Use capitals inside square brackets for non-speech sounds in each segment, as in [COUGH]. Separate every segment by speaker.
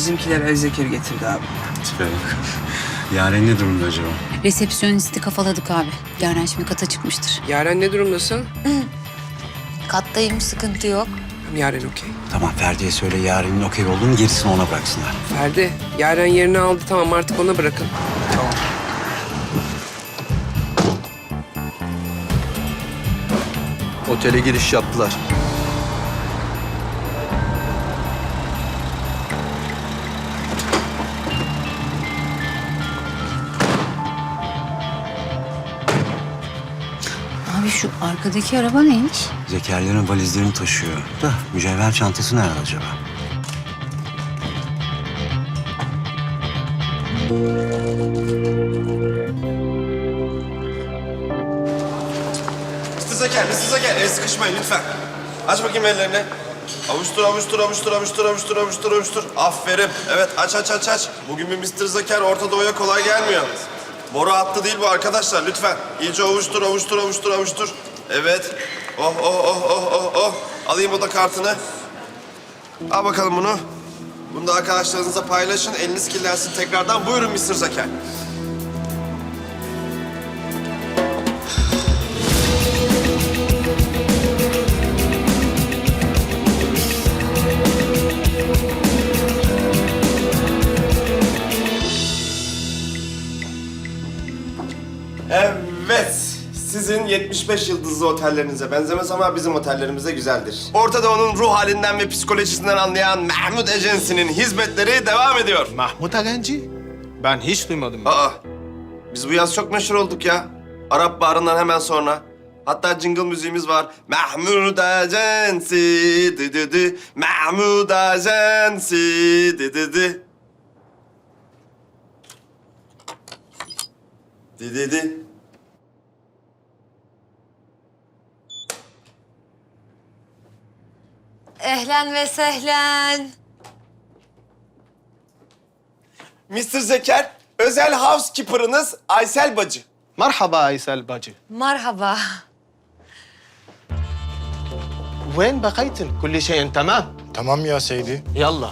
Speaker 1: Bizimkiler El Zekir getirdi abi.
Speaker 2: Tipe bak. Yaren ne durumda acaba?
Speaker 3: Resepsiyonisti kafaladık abi. Yaren şimdi kata çıkmıştır.
Speaker 1: Yaren ne durumdasın?
Speaker 3: Kattayım sıkıntı yok.
Speaker 1: Tamam, Yaren okey.
Speaker 2: Tamam Ferdi'ye söyle Yaren'in okey olduğunu gerisini ona bıraksınlar.
Speaker 1: Ferdi, Yaren yerini aldı tamam artık ona bırakın.
Speaker 4: Otele giriş yaptılar.
Speaker 3: Abi şu arkadaki araba neymiş?
Speaker 2: Zekerlerin valizlerini taşıyor. Da mücevher çantası nerede acaba?
Speaker 5: Mr. Zeker, Mr. Zeker. El sıkışmayın lütfen. Aç bakayım ellerini. Avuştur, avuştur, avuştur, avuştur, avuştur, avuştur, avuştur. Aferin. Evet, aç, aç, aç, aç. Bugün bir Mr. Zeker Orta Doğu'ya kolay gelmiyor. Boru hattı değil bu arkadaşlar, lütfen. İyice avuştur, avuştur, avuştur, avuştur. Evet. Oh, oh, oh, oh, oh, oh. Alayım o da kartını. Al bakalım bunu. Bunu da arkadaşlarınızla paylaşın. Eliniz kirlensin tekrardan. Buyurun Mr. Zeker. Evet. Sizin 75 yıldızlı otellerinize benzemez ama bizim otellerimize güzeldir. Orta Doğu'nun ruh halinden ve psikolojisinden anlayan Mahmut Agency'nin hizmetleri devam ediyor.
Speaker 6: Mahmut Agenci? Ben hiç duymadım.
Speaker 5: Aa, biz bu yaz çok meşhur olduk ya. Arap Baharı'ndan hemen sonra. Hatta jingle müziğimiz var. Mahmut Agency, dı dı dı. Mahmut Agency, dı dı dı. Dı dı dı.
Speaker 7: Ehlen ve sehlen.
Speaker 5: Mr. Zeker, özel housekeeper'ınız Aysel Bacı.
Speaker 6: Merhaba Aysel bacı.
Speaker 7: Merhaba.
Speaker 6: وين بقيتن؟ كل شيء تمام؟
Speaker 8: Tamam ya Seydi.
Speaker 6: يلا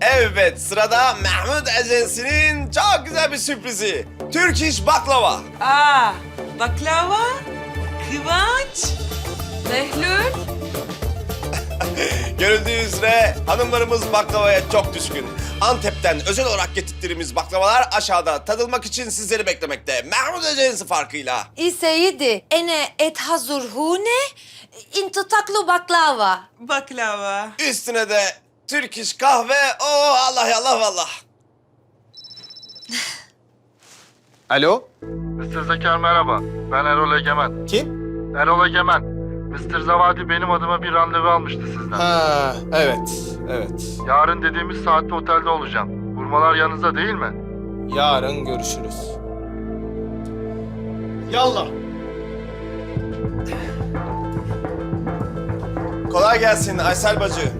Speaker 5: Evet, sırada Mahmut Agency'nin çok güzel bir sürprizi. Türk iş baklava.
Speaker 9: Aa, baklava, kıvanç, Behlül.
Speaker 5: Görüldüğü üzere hanımlarımız baklavaya çok düşkün. Antep'ten özel olarak getirttiğimiz baklavalar aşağıda tadılmak için sizleri beklemekte. Mahmut Agency farkıyla.
Speaker 7: İseyidi ene et hazır hune into taklu baklava.
Speaker 9: Baklava.
Speaker 5: Üstüne de Türk iş kahve. Oh Allah ya Allah Allah.
Speaker 6: Alo?
Speaker 8: Mr. Zeker merhaba. Ben Erol Egemen.
Speaker 6: Kim?
Speaker 8: Erol Egemen. Mr. Zavadi benim adıma bir randevu almıştı sizden.
Speaker 6: Ha, evet, evet.
Speaker 8: Yarın dediğimiz saatte otelde olacağım. Vurmalar yanınızda değil mi?
Speaker 6: Yarın görüşürüz. Yallah.
Speaker 5: Kolay gelsin Aysel Bacı.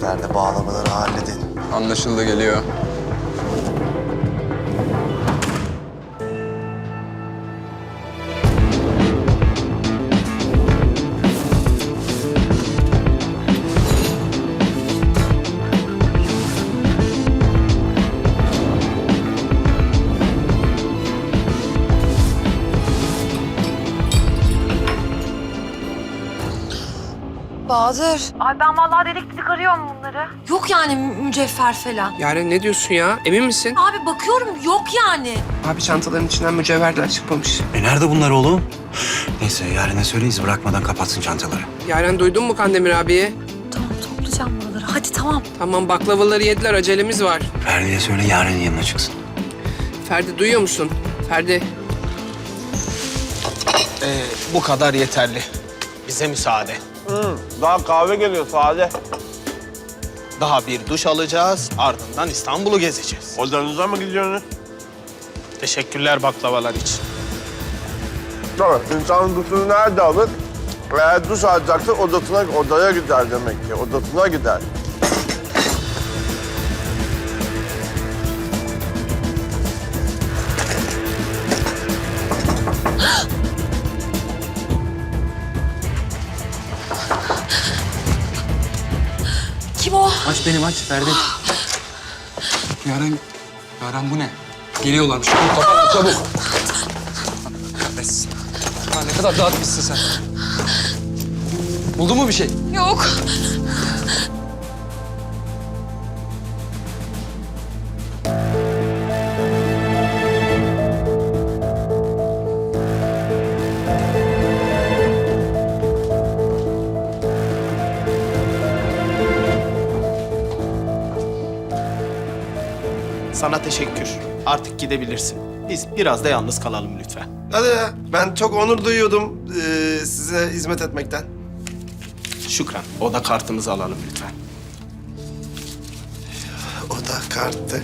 Speaker 5: Ferdi bağlamaları halledin.
Speaker 4: Anlaşıldı geliyor.
Speaker 7: Bahadır. Ay ben vallahi dedik dedik arıyorum bunları. Yok yani mü- mücevher falan.
Speaker 1: Yaren ne diyorsun ya? Emin misin?
Speaker 7: Abi bakıyorum yok yani.
Speaker 1: Abi çantaların içinden mücevherler çıkmamış.
Speaker 2: E nerede bunlar oğlum? Neyse Yaren'e söyle iz bırakmadan kapatsın çantaları.
Speaker 1: Yaren duydun mu Kandemir abiye?
Speaker 7: Tamam toplayacağım buraları. Hadi tamam.
Speaker 1: Tamam baklavaları yediler acelemiz var.
Speaker 2: Ferdi'ye söyle Yaren'in yanına çıksın.
Speaker 1: Ferdi duyuyor musun? Ferdi.
Speaker 6: Ee, bu kadar yeterli. Bize müsaade.
Speaker 5: Daha kahve geliyor sade.
Speaker 6: Daha bir duş alacağız, ardından İstanbul'u gezeceğiz.
Speaker 5: Odanıza mı gidiyorsunuz?
Speaker 6: Teşekkürler baklavalar için.
Speaker 5: Tabii. İnsanın duşunu nerede alır? Eğer duş alacaksa odasına, odaya gider demek ki. Odasına gider.
Speaker 10: Benim aç Ferdi. Yaren, Yaren bu ne? Geliyorlarmış. Çabuk kapat çabuk. Kahretsin. Ha, ne kadar dağıtmışsın sen. Buldun mu bir şey?
Speaker 7: Yok.
Speaker 6: Sana teşekkür. Artık gidebilirsin. Biz biraz da yalnız kalalım lütfen.
Speaker 5: Hadi ya. Ben çok onur duyuyordum ee, size hizmet etmekten.
Speaker 6: Şükran. O da kartınızı alalım lütfen.
Speaker 5: O da karttı.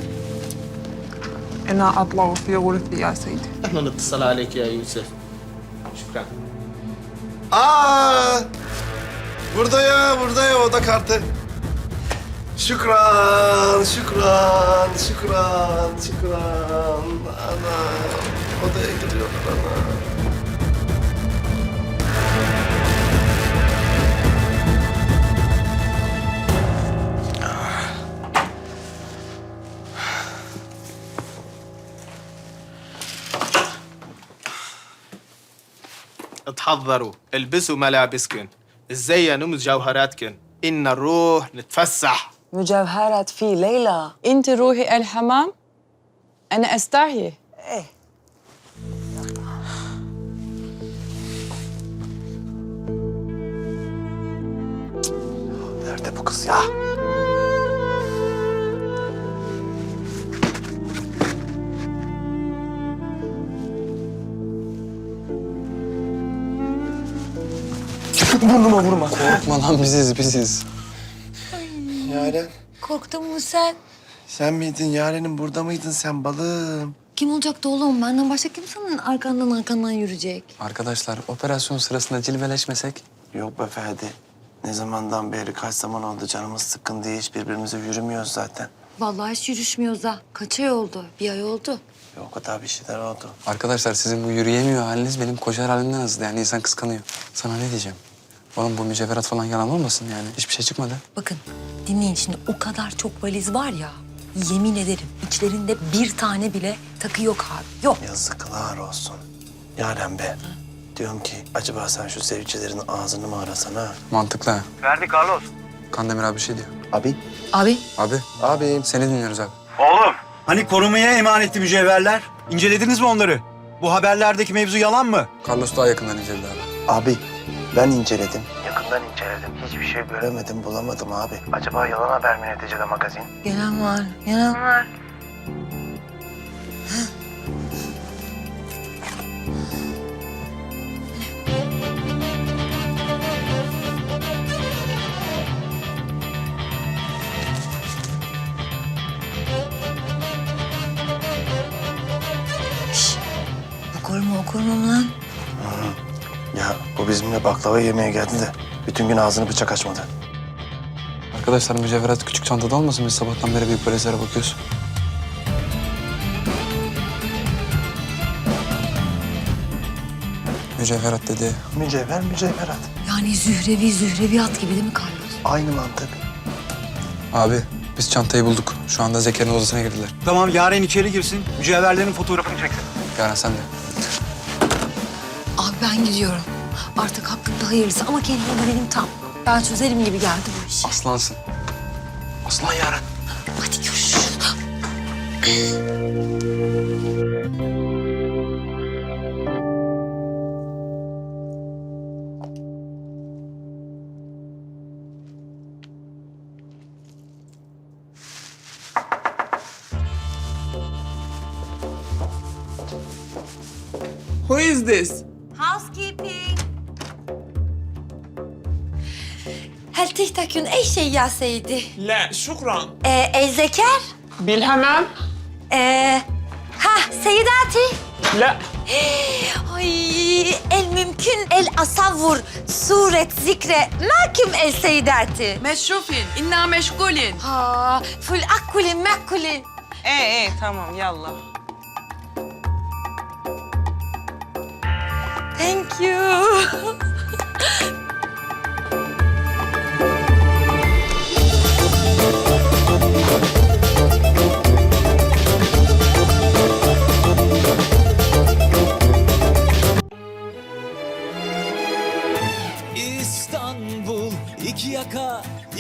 Speaker 9: أنا أطلع في غرفتي يا سيدي
Speaker 6: احنا نتصل عليك يا يوسف. Şükran.
Speaker 5: Aa! Burada ya, burada ya o da kartı. شكرا شكرا شكرا شكرا. أنا فضيت اليوم أنا
Speaker 6: تحضروا البسوا ملابسكن. تزينوا مجوهراتكن إن نروح نتفسح.
Speaker 9: mücevheret fi Leyla. İnti ruhi el hamam. Ana estahyi. Eh.
Speaker 5: Nerede bu kız ya? Burnuma vurma.
Speaker 10: Korkma lan biziz biziz.
Speaker 5: Yaren,
Speaker 3: Korktun mu sen?
Speaker 5: sen miydin? Yaren'in burada mıydın sen balım?
Speaker 3: Kim olacaktı oğlum? Benden başka kim senin arkandan arkandan yürüyecek?
Speaker 10: Arkadaşlar operasyon sırasında cilveleşmesek
Speaker 5: Yok be Ferdi. Ne zamandan beri kaç zaman oldu canımız sıkkın diye hiç birbirimize yürümüyoruz zaten.
Speaker 3: Vallahi hiç yürüşmüyoruz ha. Kaç ay oldu? Bir ay oldu.
Speaker 5: Ya o kadar bir şeyler oldu.
Speaker 10: Arkadaşlar sizin bu yürüyemiyor haliniz benim koşar halimden hızlı. Yani insan kıskanıyor. Sana ne diyeceğim? Oğlum bu mücevherat falan yalan olmasın yani. Hiçbir şey çıkmadı.
Speaker 7: Bakın dinleyin şimdi o kadar çok valiz var ya. Yemin ederim içlerinde bir tane bile takı yok abi. Yok.
Speaker 5: Yazıklar olsun. Yaren be. Diyorum ki acaba sen şu sevgililerin ağzını mı arasan ha?
Speaker 10: Mantıklı ha. Verdi Carlos. Kandemir abi bir şey diyor.
Speaker 5: Abi.
Speaker 7: Abi
Speaker 10: Abi.
Speaker 5: Abi.
Speaker 10: Seni dinliyoruz abi.
Speaker 2: Hani korumaya emanetti mücevherler? İncelediniz mi onları? Bu haberlerdeki mevzu yalan mı?
Speaker 10: Carlos daha yakından inceledi abi.
Speaker 5: Abi ben inceledim. Yakından inceledim. Hiçbir şey göremedim, bulamadım abi. Acaba yalan haber mi neticede magazin?
Speaker 7: gelen var. Gelen var.
Speaker 5: Bu bizimle baklava yemeye geldi de bütün gün ağzını bıçak açmadı.
Speaker 10: Arkadaşlar mücevherat küçük çantada olmasın? Biz sabahtan beri büyük valizlere bakıyoruz. Mücevherat dedi.
Speaker 5: Mücevher mücevherat.
Speaker 7: Yani zührevi zühreviyat gibi değil mi Carlos?
Speaker 5: Aynı mantık.
Speaker 10: Abi biz çantayı bulduk. Şu anda Zeker'in odasına girdiler.
Speaker 2: Tamam Yaren içeri girsin. Mücevherlerin fotoğrafını çeksin.
Speaker 10: Yaren sen de.
Speaker 7: Abi ben gidiyorum. Artık hakkında hayırlısı ama kendime benim tam. Ben çözerim gibi geldi bu iş.
Speaker 10: Aslansın. Aslan Yaren.
Speaker 7: Hadi görüşürüz.
Speaker 9: Who is this?
Speaker 7: Hel tihtakün ey şey yaseydi. La şükran.
Speaker 9: Ee, ey
Speaker 7: zeker. Bilhemem.
Speaker 9: Ee,
Speaker 7: ha seyidati. La. [GASPS]
Speaker 9: Ay
Speaker 7: el mümkün el asavvur suret zikre merküm
Speaker 9: el seyidati. Meşrufin,
Speaker 7: inna meşgulin. Ha, ful
Speaker 9: akkulin mekkulin. Ee, ee tamam yallah.
Speaker 7: Thank you. [LAUGHS]